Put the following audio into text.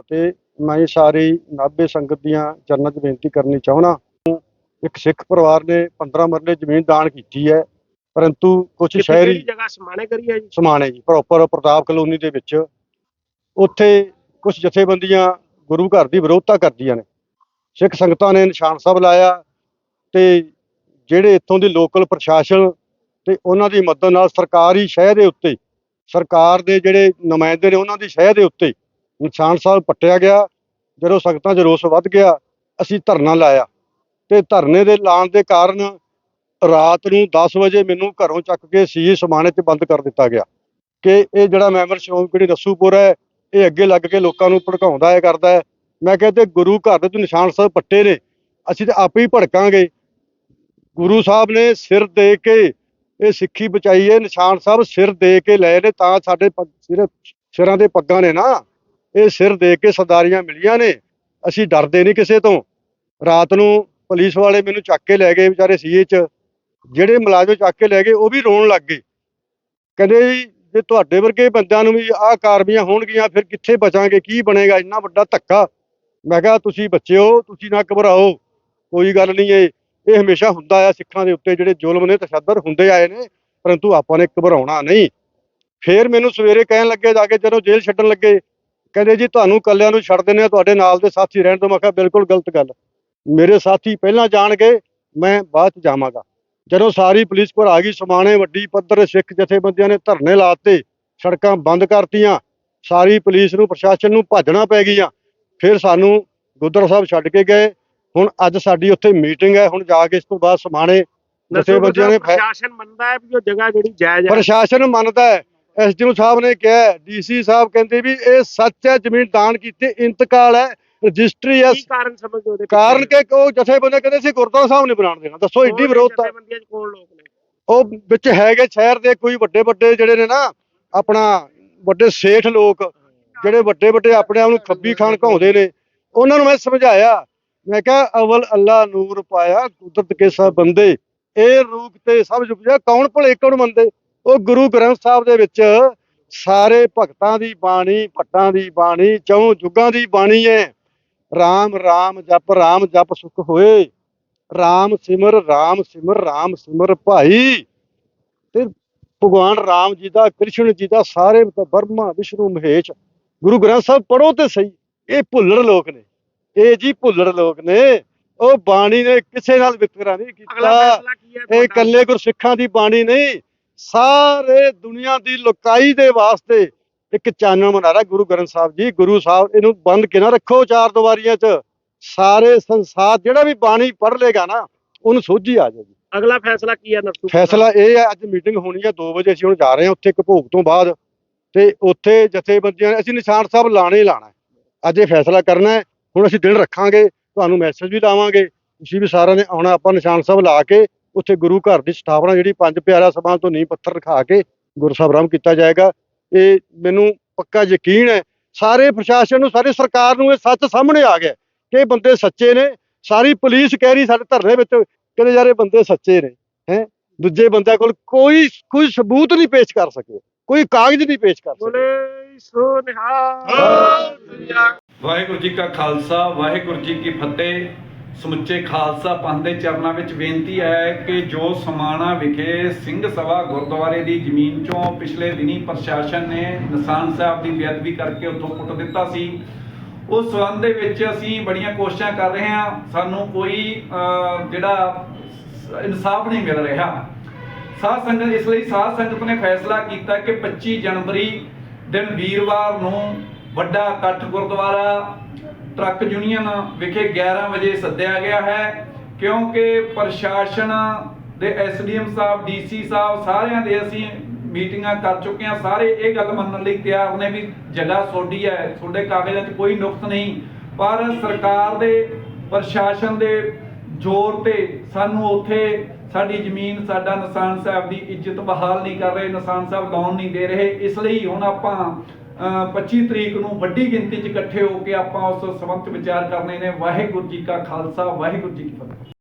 ਅਤੇ ਮੈਂ ਸਾਰੀ ਨਾਭੇ ਸੰਗਤ ਦੀਆਂ ਚਰਨਾਂ 'ਚ ਬੇਨਤੀ ਕਰਨੀ ਚਾਹੁੰਦਾ ਇੱਕ ਸਿੱਖ ਪਰਿਵਾਰ ਨੇ 15 ਮਰਲੇ ਜ਼ਮੀਨ ਦਾਨ ਕੀਤੀ ਹੈ ਪਰੰਤੂ ਕੁਝ ਸ਼ਹਿਰੀ ਜਗ੍ਹਾ ਸਮਾਣੇ ਕਰੀ ਹੈ ਜੀ? ਸਮਾਨ ਹੈ ਜੀ ਪ੍ਰੋਪਰ ਪ੍ਰਤਾਪ ਕਲੋਨੀ ਦੇ ਵਿੱਚ। ਉੱਥੇ ਕੁਝ ਜਥੇਬੰਦੀਆਂ ਗੁਰੂ ਘਰ ਦੀ ਵਿਰੋਧਤਾ ਕਰਦੀਆਂ ਨੇ। ਸਿੱਖ ਸੰਗਤਾਂ ਨੇ ਨਿਸ਼ਾਨ ਸਾਹਿਬ ਲਾਇਆ ਤੇ ਜਿਹੜੇ ਇੱਥੋਂ ਦੇ ਲੋਕਲ ਪ੍ਰਸ਼ਾਸਨ ਤੇ ਉਹਨਾਂ ਦੀ ਮਦਦ ਨਾਲ ਸਰਕਾਰੀ ਸ਼ਹਿਰ ਦੇ ਉੱਤੇ ਸਰਕਾਰ ਦੇ ਜਿਹੜੇ ਨੁਮਾਇੰਦੇ ਨੇ ਉਹਨਾਂ ਦੀ ਸ਼ਹਿਰ ਦੇ ਉੱਤੇ ਨਿਸ਼ਾਨ ਸਾਹਿਬ ਪੱਟਿਆ ਗਿਆ, ਜਦੋਂ ਸੰਗਤਾਂ 'ਚ ਰੋਸ ਵੱਧ ਗਿਆ, ਅਸੀਂ ਧਰਨਾ ਲਾਇਆ। ਤੇ ਧਰਨੇ ਦੇ ਲਾਉਣ ਦੇ ਕਾਰਨ ਰਾਤ ਨੂੰ 10 ਵਜੇ ਮੈਨੂੰ ਘਰੋਂ ਚੱਕ ਕੇ ਸੀਏ ਸਮਾਣੇ 'ਚ ਬੰਦ ਕਰ ਦਿੱਤਾ ਗਿਆ। ਕਿ ਇਹ ਜਿਹੜਾ ਮੈਂਬਰ ਸ਼੍ਰੋਮਣੀ ਕਮੇਟੀ ਰਸੂਪੁਰ ਹੈ, ਇਹ ਅੱਗੇ ਲੱਗ ਕੇ ਲੋਕਾਂ ਨੂੰ ਭੜਕਾਉਂਦਾ ਹੈ, ਕਰਦਾ ਹੈ। ਮੈਂ ਕਿਹਾ ਤੇ ਗੁਰੂ ਘਰ ਦੇ ਤੂੰ ਨਿਸ਼ਾਨ ਸਾਹਿਬ ਪੱਟੇ ਨੇ, ਅਸੀਂ ਤਾਂ ਆਪੇ ਹੀ ਭੜਕਾਂਗੇ। ਗੁਰੂ ਸਾਹਿਬ ਨੇ ਸਿਰ ਦੇ ਕੇ ਇਹ ਸਿੱਖੀ ਬਚਾਈ ਹੈ, ਨਿਸ਼ਾਨ ਸਾਹਿਬ ਸਿਰ ਦੇ ਕੇ ਲਏ ਨੇ, ਤਾਂ ਸਾਡੇ ਪ- ਸਿਰ ਸਿਰਾਂ ਦੇ ਪੱਗਾਂ ਨੇ ਨਾ। ਇਹ ਸਿਰ ਦੇ ਕੇ ਸਰਦਾਰੀਆਂ ਮਿਲੀਆਂ ਨੇ। ਅਸੀਂ ਡਰਦੇ ਨਹੀਂ ਕਿਸੇ ਤੋਂ। ਰਾਤ ਨੂੰ ਪੁਲਿਸ ਵਾਲੇ ਮੈਨੂੰ ਚੱਕ ਕੇ ਲੈ ਗਏ ਵਿਚਾਰੇ ਸੀਏ ਚ। ਜਿਹੜੇ ਮੁਲਾਜ਼ਮ ਚੱਕ ਕੇ ਲੈ ਗਏ, ਉਹ ਵੀ ਰੋਣ ਲੱਗ ਗਏ। ਕਹਿੰਦੇ ਜੀ ਜੇ ਤੁਹਾਡੇ ਵਰਗੇ ਬੰਦਿਆਂ ਨੂੰ ਵੀ ਆਹ ਕਾਰਵਾਈਆਂ ਹੋਣਗੀਆਂ, ਫਿਰ ਕਿੱਥੇ ਬਚਾਂਗੇ, ਕੀ ਬਣੇਗਾ? ਇੰਨਾ ਵੱਡਾ ਧੱਕਾ। ਮੈਂ ਕਿਹਾ, ਤੁਸੀਂ ਬੱਚਿਓ, ਤੁਸੀਂ ਨਾ ਘਬਰਾਓ। ਕੋਈ ਗੱਲ ਨਹੀਂ ਇਹ ਇਹ ਹਮੇਸ਼ਾ ਹੁੰਦਾ ਆ ਸਿੱਖਾਂ ਦੇ ਉੱਤੇ। ਜਿਹੜੇ ਜ਼ੁਲਮ ਨੇ, ਤਸ਼ੱਦਦ ਹੁੰਦੇ ਆਏ ਨੇ, ਪਰੰਤੂ ਆਪਾਂ ਨੇ ਘਬਰਾਉਣਾ ਨਹੀਂ। ਫੇਰ ਮੈਨੂੰ ਸਵੇਰੇ ਕਹਿਣ ਲੱਗੇ ਜਾ ਕੇ, ਜਦੋਂ ਜੇਲ੍ਹ ਛੱਡਣ ਲੱਗੇ ਕਹਿੰਦੇ ਜੀ ਤੁਹਾਨੂੰ ਕੱਲਿਆਂ ਨੂੰ ਛੱਡ ਦਿੰਦੇ ਆ ਤੁਹਾਡੇ ਨਾਲ ਦੇ ਸਾਥੀ ਰਹਿਣ ਤੋਂ ਮੈਂ ਕਿਹਾ ਬਿਲਕੁਲ ਗਲਤ ਗੱਲ। ਮੇਰੇ ਸਾਥੀ ਪਹਿਲਾਂ ਜਾਣਗੇ ਮੈਂ ਬਾਅਦ ਚ ਜਾਵਾਂਗਾ। ਜਦੋਂ ਸਾਰੀ ਪੁਲਿਸ ਕੋਲ ਆ ਗਈ ਸਮਾਣੇ ਵੱਡੀ ਪੱਧਰ ਸਿੱਖ ਜਥੇਬੰਦੀਆਂ ਨੇ ਧਰਨੇ ਲਾਤੇ ਸੜਕਾਂ ਬੰਦ ਕਰਤੀਆਂ ਸਾਰੀ ਪੁਲਿਸ ਨੂੰ ਪ੍ਰਸ਼ਾਸਨ ਨੂੰ ਭੱਜਣਾ ਪੈ ਗਈਆਂ। ਫਿਰ ਸਾਨੂੰ ਗੁਰਦੁਆਰਾ ਸਾਹਿਬ ਛੱਡ ਕੇ ਗਏ। ਹੁਣ ਅੱਜ ਸਾਡੀ ਉੱਥੇ ਮੀਟਿੰਗ ਹੈ ਹੁਣ ਜਾ ਕੇ ਇਸ ਤੋਂ ਬਾਅਦ ਸਮਾਣੇ ਜਥੇਬੰਦੀਆਂ ਨੇ ਪ੍ਰਸ਼ਾਸਨ ਮੰਨਦਾ ਹੈ ਵੀ ਉਹ ਜਗ੍ਹਾ ਜਿਹੜੀ ਜਾਇਜ਼ ਹੈ? ਪ੍ਰਸ਼ਾਸਨ ਮੰਨਦਾ ਹੈ। ਐਸਡੀਓ ਸਾਹਿਬ ਨੇ ਕਿਹਾ ਡੀਸੀ ਸਾਹਿਬ ਕਹਿੰਦੇ ਵੀ ਇਹ ਸੱਚ ਹੈ ਜ਼ਮੀਨ ਦਾਨ ਕੀਤੀ ਇੰਤਕਾਲ ਹੈ ਰਜਿਸਟਰੀ ਹੈ। ਕੀ ਕਾਰਨ ਸਮਝਦੇ ਹੋ ਕਾਰਨ ਕਿ ਉਹ ਜਥੇਬੰਦੇ ਕਹਿੰਦੇ ਸੀ ਗੁਰਦੁਆਰਾ ਸਾਹਿਬ ਨਹੀਂ ਬਣਾਉਣ ਦੇਣਾ। ਦੱਸੋ ਏਡੀ ਵਿਰੋਧਤਾ। ਬੰਦੀਆਂ ਚ ਕੋਣ ਲੋਕ ਨੇ। ਉਹ ਵਿੱਚ ਹੈਗੇ ਸ਼ਹਿਰ ਦੇ ਕੋਈ ਵੱਡੇ ਵੱਡੇ ਜਿਹੜੇ ਨੇ ਨਾ ਆਪਣਾ ਵੱਡੇ ਸੇਠ ਲੋਕ ਜਿਹੜੇ ਵੱਡੇ ਵੱਡੇ ਆਪਣੇ ਆਪ ਨੂੰ ਖੱਬੀ ਖਾਨ ਕਹਾਉਂਦੇ ਨੇ ਉਹਨਾਂ ਨੂੰ ਮੈਂ ਸਮਝਾਇਆ। ਮੈਂ ਕਿਹਾ ਅਵਲ ਅੱਲਾ ਨੂਰ ਪਾਇਆ ਕੁਦਰਤ ਕੇ ਸਭ ਬੰਦੇ ਇਹ ਰੂਪ ਤੇ ਸਭ ਜੁਪਜਾ ਕੌਣ ਭਲੇ ਕੌਣ ਮੰਦੇ ਉਹ ਗੁਰੂ ਗ੍ਰੰਥ ਸਾਹਿਬ ਦੇ ਵਿੱਚ ਸਾਰੇ ਭਗਤਾਂ ਦੀ ਬਾਣੀ ਭੱਟਾਂ ਦੀ ਬਾਣੀ ਚੌਂ ਜੁਗਾਂ ਦੀ ਬਾਣੀ ਹੈ। RAM RAM ਜਪ RAM ਜਪ ਸੁਖ ਹੋਏ। RAM ਸਿਮਰ RAM ਸਿਮਰ RAM ਸਿਮਰ ਭਾਈ। ਤੇ ਭਗਵਾਨ ਰਾਮ ਜੀ ਦਾ ਕ੍ਰਿਸ਼ਨ ਜੀ ਦਾ ਸਾਰੇ ਬਰਮਾ ਵਿਸ਼ਨੂੰ ਮਹੇਸ਼ ਗੁਰੂ ਗ੍ਰੰਥ ਸਾਹਿਬ ਪੜੋ ਤੇ ਸਹੀ। ਇਹ ਭੁੱਲੜ ਲੋਕ ਨੇ। ਇਹ ਜੀ ਭੁੱਲੜ ਲੋਕ ਨੇ। ਉਹ ਬਾਣੀ ਨੇ ਕਿਸੇ ਨਾਲ ਵਿਤਕਰਾ ਨਹੀਂ ਕੀਤਾ। ਇਹ? ਇਕੱਲੇ ਗੁਰਸਿੱਖਾਂ ਦੀ ਬਾਣੀ ਨਹੀਂ। ਸਾਰੇ ਦੁਨੀਆ ਦੀ ਲੁਕਾਈ ਦੇ ਵਾਸਤੇ ਇੱਕ ਚਾਨਣ ਮਨਾਰਾ ਗੁਰੂ ਗ੍ਰੰਥ ਸਾਹਿਬ ਜੀ। ਗੁਰੂ ਸਾਹਿਬ ਇਹਨੂੰ ਬੰਦ ਕੇ ਨਾ ਰੱਖੋ ਚਾਰ ਦੀਵਾਰੀਆਂ 'ਚ। ਸਾਰੇ ਸੰਸਾਰ ਜਿਹੜਾ ਵੀ ਬਾਣੀ ਪੜ੍ਹ ਲੇਗਾ ਨਾ ਉਹਨੂੰ ਸੋਝੀ ਆ ਜਾਏਗੀ ਅਗਲਾ ਫੈਸਲਾ ਕੀ ਹੈ ਨਰਸੂ? ਫੈਸਲਾ ਇਹ ਹੈ ਅੱਜ ਮੀਟਿੰਗ ਹੋਣੀ ਹੈ 2 ਵਜੇ ਅਸੀਂ ਹੁਣ ਜਾ ਰਹੇ ਹਾਂ ਉੱਥੇ ਇੱਕ ਭੋਗ ਤੋਂ ਬਾਅਦ। ਤੇ ਉੱਥੇ ਜਥੇਬੰਦੀਆਂ ਅਸੀਂ ਨਿਸ਼ਾਨ ਸਾਹਿਬ ਲਾਣੇ ਹੀ ਲਾਣਾ। ਅੱਜ ਇਹ ਫੈਸਲਾ ਕਰਨਾ ਹੈ ਹੁਣ ਅਸੀਂ ਦਿਨ ਰੱਖਾਂਗੇ ਤੁਹਾਨੂੰ ਮੈਸੇਜ ਵੀ ਲਾਵਾਂਗੇ। ਤੁਸੀਂ ਵੀ ਸਾਰਿਆਂ ਨੇ ਆਉਣਾ ਆਪਾਂ ਨਿਸ਼ਾਨ ਸਾਹਿਬ ਲਾ ਕੇ ਉੱਥੇ ਗੁਰੂ ਘਰ ਦੀ ਸਥਾਪਨਾ ਜਿਹੜੀ ਪੰਜ ਪਿਆਰਾ ਸਭਾ ਤੋਂ ਨੀਂਹ ਪੱਥਰ ਰਖਾ ਕੇ ਗੁਰੂ ਸਾਹਿਬ ਰਾਮ ਕੀਤਾ ਜਾਏਗਾ। ਇਹ ਮੈਨੂੰ ਪੱਕਾ ਯਕੀਨ ਹੈ ਸਾਰੇ ਪ੍ਰਸ਼ਾਸਨ ਨੂੰ ਸਾਰੀ ਸਰਕਾਰ ਨੂੰ ਇਹ ਸੱਚ ਸਾਹਮਣੇ ਆ ਗਿਆ ਕਿ ਇਹ ਬੰਦੇ ਸੱਚੇ ਨੇ। ਸਾਰੀ ਪੁਲਿਸ ਕਹਿ ਰਹੀ ਸਾਡੇ ਧਰਨੇ ਵਿੱਚ ਕਹਿੰਦੇ ਯਾਰ ਇਹ ਬੰਦੇ ਸੱਚੇ ਨੇ ਹੈ। ਦੂਜੇ ਬੰਦਿਆਂ ਕੋਲ ਕੋਈ ਕੋਈ ਸਬੂਤ ਨਹੀਂ ਪੇਸ਼ ਕਰ ਸਕੇ ਕੋਈ ਕਾਗਜ਼ ਨਹੀਂ ਪੇਸ਼ ਕਰ ਸਕੇ। ਬੋਲੇ ਸੋ ਨਿਹਾਲ। ਵਾਹਿਗੁਰੂ ਜੀ ਕਾ ਖਾਲਸਾ ਵਾਹਿਗੁਰੂ ਜੀ ਕੀ ਫਤਿਹ। ਸਮੁੱਚੇ ਖਾਲਸਾ ਪੰਥ ਦੇ ਚਰਨਾਂ ਵਿੱਚ ਬੇਨਤੀ ਹੈ ਕਿ ਜੋ ਸਮਾਣਾ ਵਿਖੇ ਸਿੰਘ ਸਭਾ ਗੁਰਦੁਆਰੇ ਦੀ ਜ਼ਮੀਨ ਚੋਂ ਪਿਛਲੇ ਦਿਨੀ ਪ੍ਰਸ਼ਾਸਨ ਨੇ ਨਿਸ਼ਾਨ ਸਾਹਿਬ ਦੀ ਬੇਅਦਬੀ ਕਰਕੇ ਉੱਥੋਂ ਪੁੱਟ ਦਿੱਤਾ ਸੀ। ਉਸ ਸੰਬੰਧ ਦੇ ਵਿੱਚ ਅਸੀਂ ਬੜੀਆਂ ਕੋਸ਼ਿਸ਼ਾਂ ਕਰ ਰਹੇ ਹਾਂ। ਸਾਨੂੰ ਕੋਈ ਜਿਹੜਾ ਇਨਸਾਫ ਨਹੀਂ ਮਿਲ ਰਿਹਾ। ਸਾਧ ਸੰਗਤ, ਇਸ ਲਈ ਸਾਧ ਸੰਗਤ ਨੇ ਫੈਸਲਾ ਕੀਤਾ ਕਿ 25 ਜਨਵਰੀ ਦਿਨ ਵੀਰਵਾਰ ਨੂੰ ਵੱਡਾ ਇਕੱਠ ਗੁਰਦੁਆਰਾ ਟਰੱਕ ਯੂਨੀਅਨ ਵਿਖੇ 11 ਵਜੇ ਸੱਦਿਆ ਗਿਆ ਹੈ, ਕਿਉਂਕਿ ਪ੍ਰਸ਼ਾਸਨ ਦੇ ਐਸਡੀਐਮ ਸਾਹਿਬ, ਡੀਸੀ ਸਾਹਿਬ ਸਾਰਿਆਂ ਦੇ ਅਸੀਂ ਮੀਟਿੰਗਾਂ ਕਰ ਚੁੱਕੇ ਹਾਂ। ਸਾਰੇ ਇਹ ਗੱਲ ਮੰਨਣ ਲਈ ਤਿਆਰ ਨੇ ਵੀ ਜਗ੍ਹਾ ਤੁਹਾਡੀ ਹੈ, ਤੁਹਾਡੇ ਕਾਗਜ਼ਾਂ 'ਚ ਕੋਈ ਨੁਕਸ ਨਹੀਂ। ਪਰ ਸਰਕਾਰ ਦੇ, ਪ੍ਰਸ਼ਾਸਨ ਦੇ ਜ਼ੋਰ ਤੇ ਸਾਨੂੰ ਉੱਥੇ ਸਾਡੀ ਜ਼ਮੀਨ, ਸਾਡਾ ਨਿਸ਼ਾਨ ਸਾਹਿਬ ਦੀ ਇੱਜ਼ਤ ਬਹਾਲ ਨਹੀਂ ਕਰ ਰਹੇ, ਨਿਸ਼ਾਨ ਸਾਹਿਬ ਲਾਉਣ ਨਹੀਂ ਦੇ ਰਹੇ। ਇਸ ਲਈ ਹੁਣ ਆਪਾਂ 25 ਤਰੀਕ ਨੂੰ ਵੱਡੀ ਗਿਣਤੀ 'ਚ ਇਕੱਠੇ ਹੋ ਕੇ ਆਪਾਂ ਉਸ ਸੰਬੰਧ ਵਿਚਾਰ ਕਰਨੇ ਨੇ। ਵਾਹਿਗੁਰੂ ਜੀ ਕਾ ਖਾਲਸਾ, ਵਾਹਿਗੁਰੂ ਜੀ ਕੀ ਫਤਿਹ।